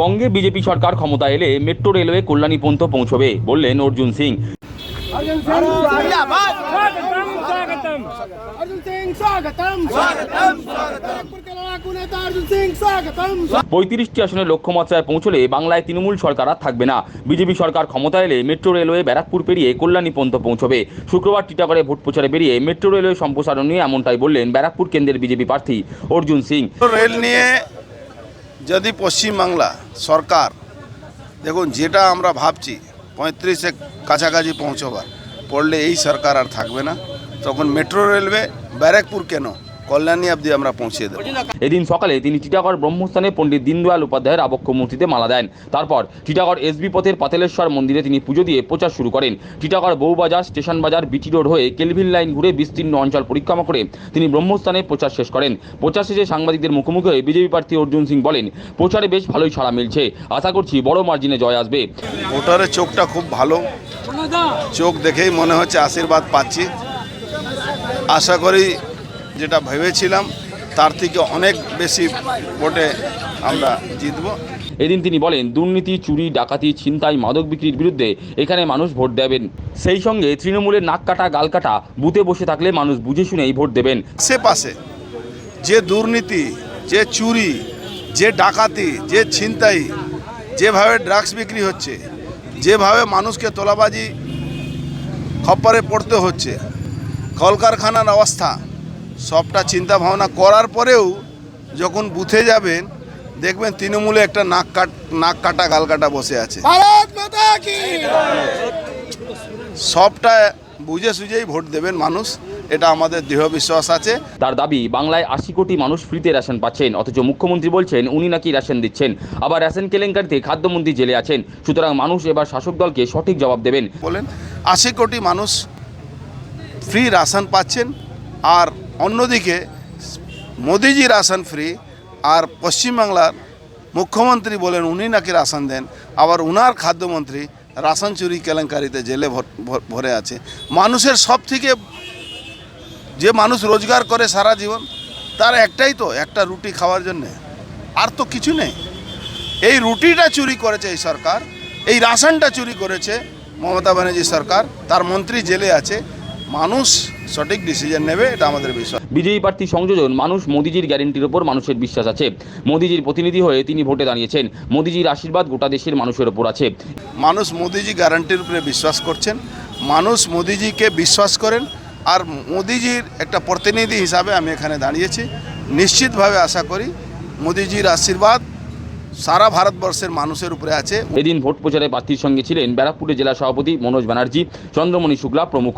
বঙ্গে বিজেপি সরকার ক্ষমতা এলে মেট্রো রেলওয়ে কল্যাণী পন্থ পৌঁছবে বললেন অর্জুন সিং। পঁয়ত্রিশটি আসনের লক্ষ্যমাত্রায় পৌঁছলে বাংলায় তৃণমূল সরকার আর থাকবে না। বিজেপি সরকার ক্ষমতা এলে মেট্রো রেলওয়ে ব্যারাকপুর পেরিয়ে কল্যাণী পন্থ পৌঁছবে। শুক্রবার টিটাগড়ে ভোট প্রচারে বেরিয়ে মেট্রো রেলওয়ে সম্প্রসারণ নিয়ে এমনটাই বললেন ব্যারাকপুর কেন্দ্রের বিজেপি প্রার্থী অর্জুন সিং। রেল নিয়ে যদি পশ্চিমবাংলা সরকার, দেখুন যেটা আমরা ভাবছি, পঁয়ত্রিশে কাছাকাছি পৌঁছবার, পড়লে এই সরকার আর থাকবে না। তখন মেট্রো রেলওয়ে ব্যারাকপুর কেন? কল্যাণী অবধি আমরা পৌঁছে দেবো। এদিন সকালে তিনি টিটাগড় ব্রহ্মস্থানে পণ্ডিত দীনদয়াল উপাধ্যায়ের আবক্ষ মূর্তিতে মালা দেন। তারপর টিটাগড় এসবি পথের পাতেলেশ্বর মন্দিরে তিনি পুজো দিয়ে প্রচার শুরু করেন। টিটাগড় বউবাজার স্টেশন বাজার বিটি রোড হয়ে কেলভিন লাইন ঘুরে বিস্তীর্ণ অঞ্চল পরিক্রমা করে তিনি ব্রহ্মস্থানে প্রচার শেষ করেন। প্রচার শেষে সাংবাদিকদের মুখোমুখি হয়ে বিজেপি প্রার্থী অর্জুন সিং বলেন প্রচারে বেশ ভালোই সাড়া মিলছে। আশা করছি বড় মার্জিনে জয় আসবে। ভোটারের চোখটা খুব ভালো। চোখ দেখেই মনে হচ্ছে আশীর্বাদ পাচ্ছি। আশা করি যেটা ভেবেছিলাম তার থেকে অনেক বেশি ভোটে আমরা জিতবো। এদিন তিনি বলেন দুর্নীতি চুরি ডাকাতি ছিনতাই মাদক বিক্রির বিরুদ্ধে এখানে মানুষ ভোট দেবেন। সেই সঙ্গে তৃণমূলের নাক কাটা গাল কাটা বুথে বসে থাকলে মানুষ বুঝে শুনেই ভোট দেবেন। আশেপাশে যে দুর্নীতি যে চুরি যে ডাকাতি যে ছিনতাই যেভাবে ড্রাগস বিক্রি হচ্ছে যেভাবে মানুষকে তোলাবাজি খপ্পরে পড়তে হচ্ছে কলকারখানার অবস্থা সবটা চিন্তা ভাবনা করার পরেও যখন বুথে যাবেন দেখবেন তৃণমূলে একটা নাক কাট নাক কাটা গাল কাটা বসে আছে। সবটা বুঝে সুঝেই ভোট দেবেন মানুষ এটা আমাদের দৃঢ় বিশ্বাস আছে। তার দাবি বাংলায় আশি কোটি মানুষ ফ্রিতে রেশন পাচ্ছেন অথচ মুখ্যমন্ত্রী বলছেন উনি নাকি রেশন দিচ্ছেন। আবার রেশন কেলেঙ্কারিতে খাদ্যমন্ত্রী জেলে আছেন সুতরাং মানুষ এবার শাসক দলকে সঠিক জবাব দেবেন। বলেন আশি কোটি মানুষ ফ্রি রেশন পাচ্ছেন আর অন্যদিকে মোদিজি রাশন ফ্রি আর পশ্চিমবাংলার মুখ্যমন্ত্রী বলেন উনি নাকি রাশন দেন, আবার উনার খাদ্যমন্ত্রী রাশন চুরি কেলেঙ্কারিতে জেলে ভর- আছে। মানুষের সব থেকে যে মানুষ রোজগার করে সারা জীবন, তার একটাই তো, একটা রুটি খাওয়ার জন্যে। আর তো কিছু নেই। এই রুটিটা চুরি করেছে এই সরকার, এই রাশনটা চুরি করেছে মমতা ব্যানার্জি সরকার, তার মন্ত্রী জেলে আছে মানুষ সঠিক ডিসিশন নেবে এটা আমাদের বিশ্বাস। বিজয়ী প্রার্থী সংযোজন মানুষ মোদিজির গ্যারেন্টির ওপর মানুষের বিশ্বাস আছে। মোদিজির প্রতিনিধি হয়ে তিনি ভোটে দাঁড়িয়েছেন। মোদিজির আশীর্বাদ গোটা দেশের মানুষের ওপর আছে। মানুষ মোদিজি গ্যারান্টির উপরে বিশ্বাস করছেন মানুষ মোদিজিকে বিশ্বাস করেন আর মোদিজির একটা প্রতিনিধি হিসাবে আমি এখানে দাঁড়িয়েছি। নিশ্চিতভাবে আশা করি মোদিজির আশীর্বাদ সারা ভারতবর্ষের মানুষের উপরে আছে। এদিন ভোট প্রচারে প্রার্থীর সঙ্গে ছিলেন ব্যারাকপুরের জেলা সভাপতি মনোজ ব্যানার্জি চন্দ্রমণি শুক্লা প্রমুখ।